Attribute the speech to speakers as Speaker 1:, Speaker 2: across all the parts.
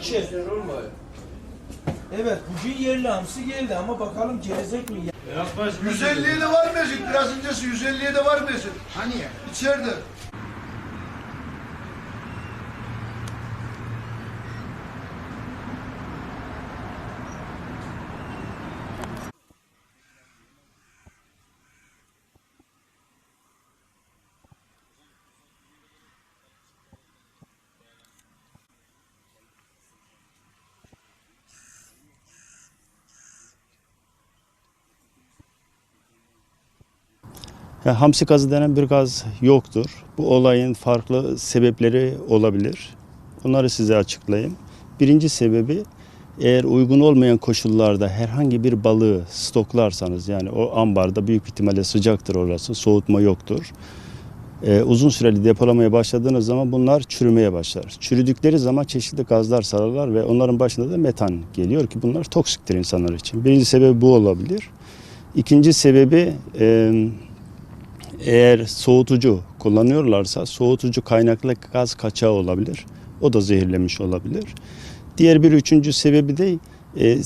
Speaker 1: İçi. Evet bugün yerli hamsi geldi ama bakalım gelecek mi?
Speaker 2: 157 var Mesut. Biraz öncesi 157 var Mesut. Hani ya? İçeride.
Speaker 3: Ya, hamsi gazı denen bir gaz yoktur. Bu olayın farklı sebepleri olabilir. Bunları size açıklayayım. Birinci sebebi eğer uygun olmayan koşullarda herhangi bir balığı stoklarsanız yani o ambarda büyük ihtimalle sıcaktır orası, soğutma yoktur. Ee, uzun süreli depolamaya başladığınız zaman bunlar çürümeye başlar. Çürüdükleri zaman çeşitli gazlar sararlar ve onların başında da metan geliyor ki bunlar toksiktir insanlar için. Birinci sebebi bu olabilir. İkinci sebebi e, eğer soğutucu kullanıyorlarsa soğutucu kaynaklı gaz kaçağı olabilir. O da zehirlemiş olabilir. Diğer bir üçüncü sebebi de e,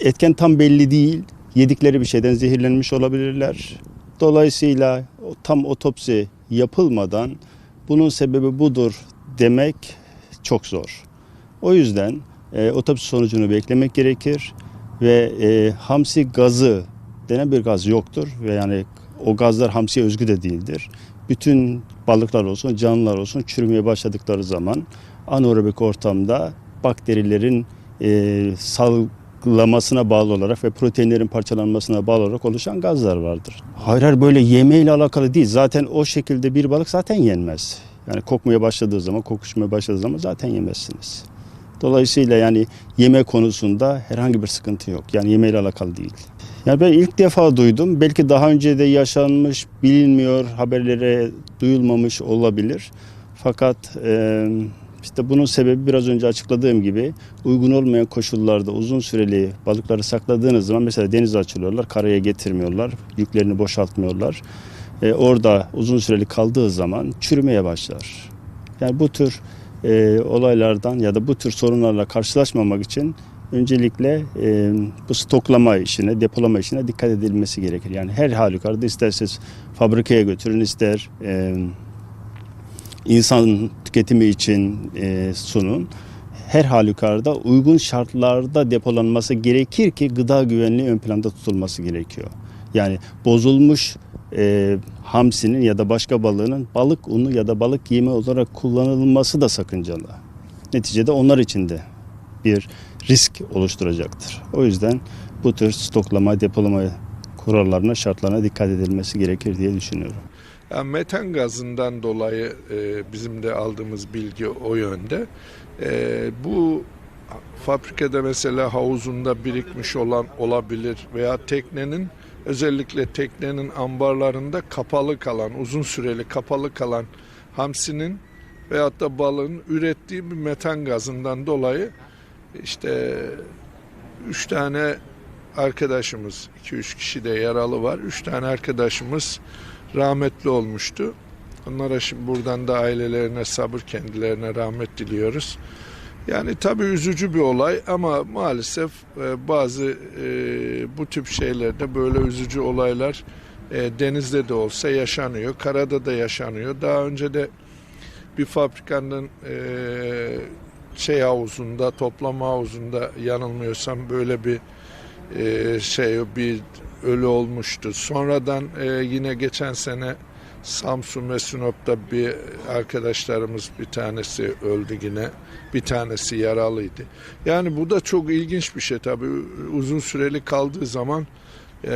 Speaker 3: etken tam belli değil. Yedikleri bir şeyden zehirlenmiş olabilirler. Dolayısıyla tam otopsi yapılmadan bunun sebebi budur demek çok zor. O yüzden e, otopsi sonucunu beklemek gerekir ve e, hamsi gazı denen bir gaz yoktur ve yani o gazlar hamsiye özgü de değildir. Bütün balıklar olsun, canlılar olsun çürümeye başladıkları zaman anaerobik ortamda bakterilerin e, salgılamasına bağlı olarak ve proteinlerin parçalanmasına bağlı olarak oluşan gazlar vardır. Hayır hayır böyle yemeğiyle alakalı değil. Zaten o şekilde bir balık zaten yenmez. Yani kokmaya başladığı zaman, kokuşmaya başladığı zaman zaten yemezsiniz. Dolayısıyla yani yeme konusunda herhangi bir sıkıntı yok. Yani yemeğiyle alakalı değil. Yani ben ilk defa duydum. Belki daha önce de yaşanmış, bilinmiyor, haberlere duyulmamış olabilir. Fakat e, işte bunun sebebi biraz önce açıkladığım gibi uygun olmayan koşullarda uzun süreli balıkları sakladığınız zaman mesela denize açılıyorlar, karaya getirmiyorlar, yüklerini boşaltmıyorlar. E, orada uzun süreli kaldığı zaman çürümeye başlar. Yani bu tür e, olaylardan ya da bu tür sorunlarla karşılaşmamak için öncelikle e, bu stoklama işine, depolama işine dikkat edilmesi gerekir. Yani her halükarda isterseniz fabrikaya götürün, ister e, insan tüketimi için e, sunun. Her halükarda uygun şartlarda depolanması gerekir ki gıda güvenliği ön planda tutulması gerekiyor. Yani bozulmuş e, hamsinin ya da başka balığının balık unu ya da balık yemi olarak kullanılması da sakıncalı. Neticede onlar için de bir risk oluşturacaktır. O yüzden bu tür stoklama, depolama kurallarına, şartlarına dikkat edilmesi gerekir diye düşünüyorum.
Speaker 4: Yani metan gazından dolayı e, bizim de aldığımız bilgi o yönde. E, bu fabrikada mesela havuzunda birikmiş olan olabilir veya teknenin özellikle teknenin ambarlarında kapalı kalan, uzun süreli kapalı kalan hamsinin veyahut da balığın ürettiği bir metan gazından dolayı işte üç tane arkadaşımız, iki üç kişi de yaralı var. Üç tane arkadaşımız rahmetli olmuştu. Onlara şimdi buradan da ailelerine sabır kendilerine rahmet diliyoruz. Yani tabii üzücü bir olay ama maalesef e, bazı e, bu tip şeylerde böyle üzücü olaylar e, denizde de olsa yaşanıyor, karada da yaşanıyor. Daha önce de bir fabrikanın şey havuzunda, toplama havuzunda yanılmıyorsam böyle bir e, şey bir ölü olmuştu. Sonradan e, yine geçen sene Samsun ve Sinop'ta bir arkadaşlarımız bir tanesi öldü yine. Bir tanesi yaralıydı. Yani bu da çok ilginç bir şey tabii. Uzun süreli kaldığı zaman e,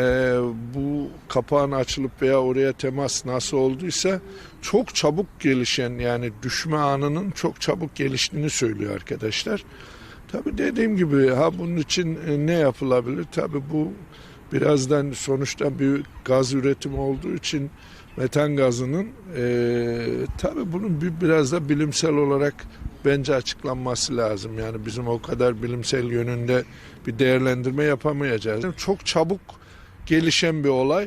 Speaker 4: bu kapağın açılıp veya oraya temas nasıl olduysa çok çabuk gelişen yani düşme anının çok çabuk geliştiğini söylüyor arkadaşlar. Tabii dediğim gibi ha bunun için e, ne yapılabilir? Tabii bu birazdan sonuçta bir gaz üretimi olduğu için metan gazının e, tabii bunun bir, biraz da bilimsel olarak bence açıklanması lazım. Yani bizim o kadar bilimsel yönünde bir değerlendirme yapamayacağız. Çok çabuk gelişen bir olay.